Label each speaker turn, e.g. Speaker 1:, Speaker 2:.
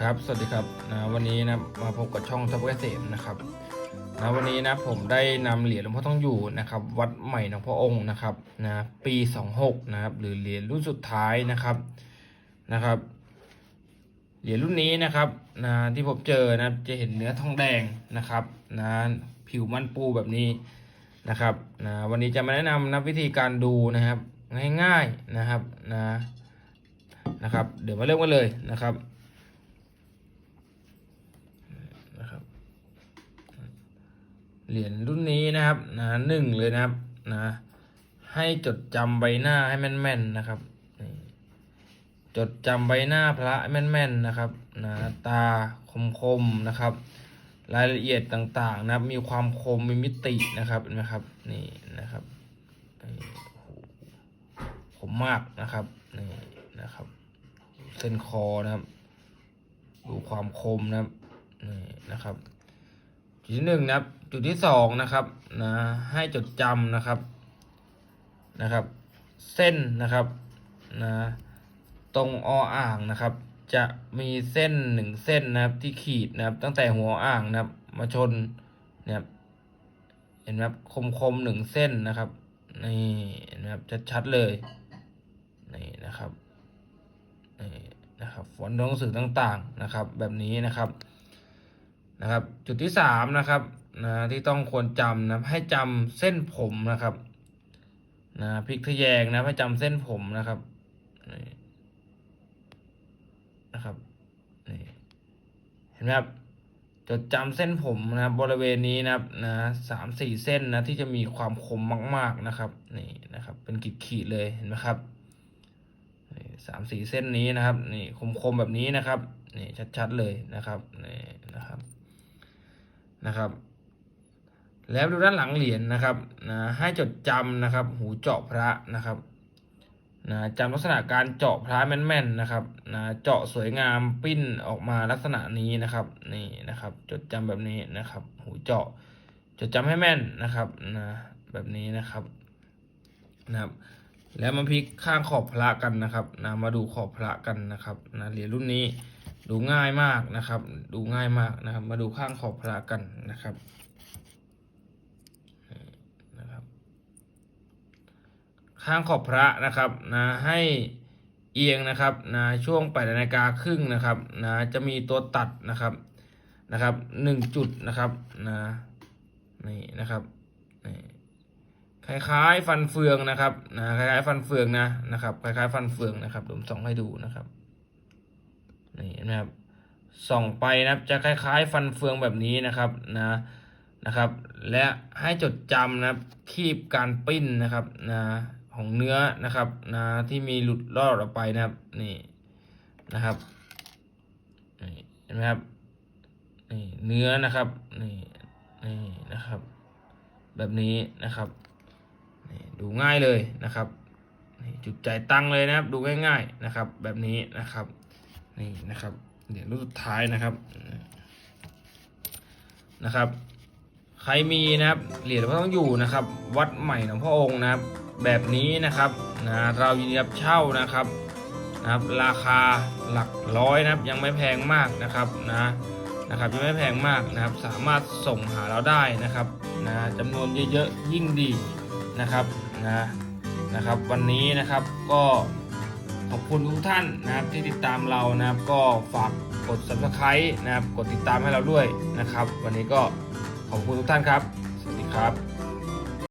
Speaker 1: ครับ สวัสดีครับนะวันนี้นะมาพบกับช่องทัพเกษมนะครับนะวันนี้นะผมได้นำเหรียญหลวงพ่อต้องอยู่นะครับ วัดใหม่หลวงพ่อองค์นะครับนะปี26นะครับ หรือเหรียญรุ่นสุดท้ายนะครับนะครับ เหรียญรุ่นนี้นะครับนะที่ผมเจอนะจะเห็นเนื้อทองแดงนะครับนะผิวมันปูแบบนี้นะครับนะวันนี้จะมาแนะนำนะวิธีการดูนะครับ ง่ายๆนะครับนะนะครับ เดี๋ยวมาเริ่มกันเลยนะครับ เหรียญรุ่นนี้นะครับนะหนึ่งเลยนะครับนะให้จดจำใบหน้าให้แม่นๆนะครับจดจำใบหน้าพระแม่นๆนะครับนะตาคมๆนะครับ รายละเอียดต่างๆนะครับ มีความคมมีมิตินะครับเห็นไหมครับนี่นะครับคมมากนะครับนี่นะครับ เส้นคอนะครับ ดูความคมนะครับนี่นะครับ จุดที่หนึ่งนะครับ จุดที่สองนะครับนะให้จดจำนะครับนะครับ เส้นนะครับนะตรงออ่างนะครับ จะมีเส้นหนึ่งเส้นนะครับที่ขีดนะครับ ตั้งแต่หัวอ่างนะครับ มาชนเนี่ยครับเห็นไหมครับคมคมๆหนึ่งเส้นนะครับนี่เห็นไหมครับชัดๆเลยนี่นะครับนี่นะครับฟอนต์ตัวหนังสือต่างๆนะครับ แบบนี้นะครับ นะครับ จุดที่สามนะครับนะที่ต้องควรจำนะให้จำเส้นผมนะครับนะพลิกทะแยงนะให้จำเส้นผมนะครับนะครับนี่เห็นไหมครับจดจำเส้นผมนะครับบริเวณนี้นะครับนะสามสี่เส้นนะที่จะมีความคมมาก ๆนะครับนี่นะครับ เป็นขีดๆเลยเห็นไหมครับสามสี่เส้นนี้นะครับนี่คมๆแบบนี้นะครับนี่ชัดๆเลยนะครับนี่นะครับ นะครับ แล้วดูด้านหลังเหรียญนะครับนะให้จดจำนะครับ หูเจาะพระนะครับนะจำลักษณะการเจาะพระแม่นๆนะครับนะเจาะสวยงามปิ้นออกมาลักษณะนี้นะครับนี่นะครับ จดจำแบบนี้นะครับ หูเจาะ จดจำให้แม่นนะครับนะแบบนี้นะครับนะครับ แล้วมาพลิกข้างขอบพระกันนะครับนะมาดูขอบพระกันนะครับนะเหรียญรุ่นนี้ ดูง่ายมากนะครับ ดูง่ายมากนะครับ มาดูข้างขอบพระกันนะครับนะครับ ข้างขอบพระนะครับนะให้เอียงนะครับนะช่วงแปดนาฬิกาครึ่งนะครับนะจะมีตัวตัดนะครับนะครับหนึ่งจุดนะครับนะนี่นะครับนี่คล้ายๆฟันเฟืองนะครับนะคล้ายๆฟันเฟืองนะนะครับคล้ายๆฟันเฟืองนะครับผมส่องให้ดูนะครับ นี่นะครับส่องไปนะครับจะคล้ายๆ ฟันเฟืองแบบนี้นะครับนะนะครับ และให้จดจำนะครับคีบการปิ้นนะครับนะของเนื้อนะครับนะที่มีหลุดรอดออกไปนะครับนี่นะครับนี่เห็นไหมครับนี่เนื้อนะครับนี่นี่นะครับ แบบนี้นะครับนี่ดูง่ายเลยนะครับจุดใจายตังเลยนะครับ ดูง่าย ๆนะครับ แบบนี้นะครับ นี่นะครับเหรียญรุ่นสุดท้ายนะครับนะครับ ใครมีนะครับเหรียญหลวงพ่อต้องอยู่นะครับ วัดใหม่หลวงพ่อองค์นะครับ แบบนี้นะครับนะเรายินดีรับเช่านะครับนะครับ ราคาหลักร้อยนะครับ ยังไม่แพงมากนะครับนะนะครับยังไม่แพงมากนะครับ สามารถส่งหาเราได้นะครับนะจำนวนเยอะๆยิ่งดีนะครับนะนะครับ วันนี้นะครับก็ ขอบคุณทุกท่านนะครับที่ติดตามเรานะครับ ก็ฝากกด subscribe นะครับ กดติดตามให้เราด้วยนะครับ วันนี้ก็ขอบคุณทุกท่านครับ สวัสดีครับ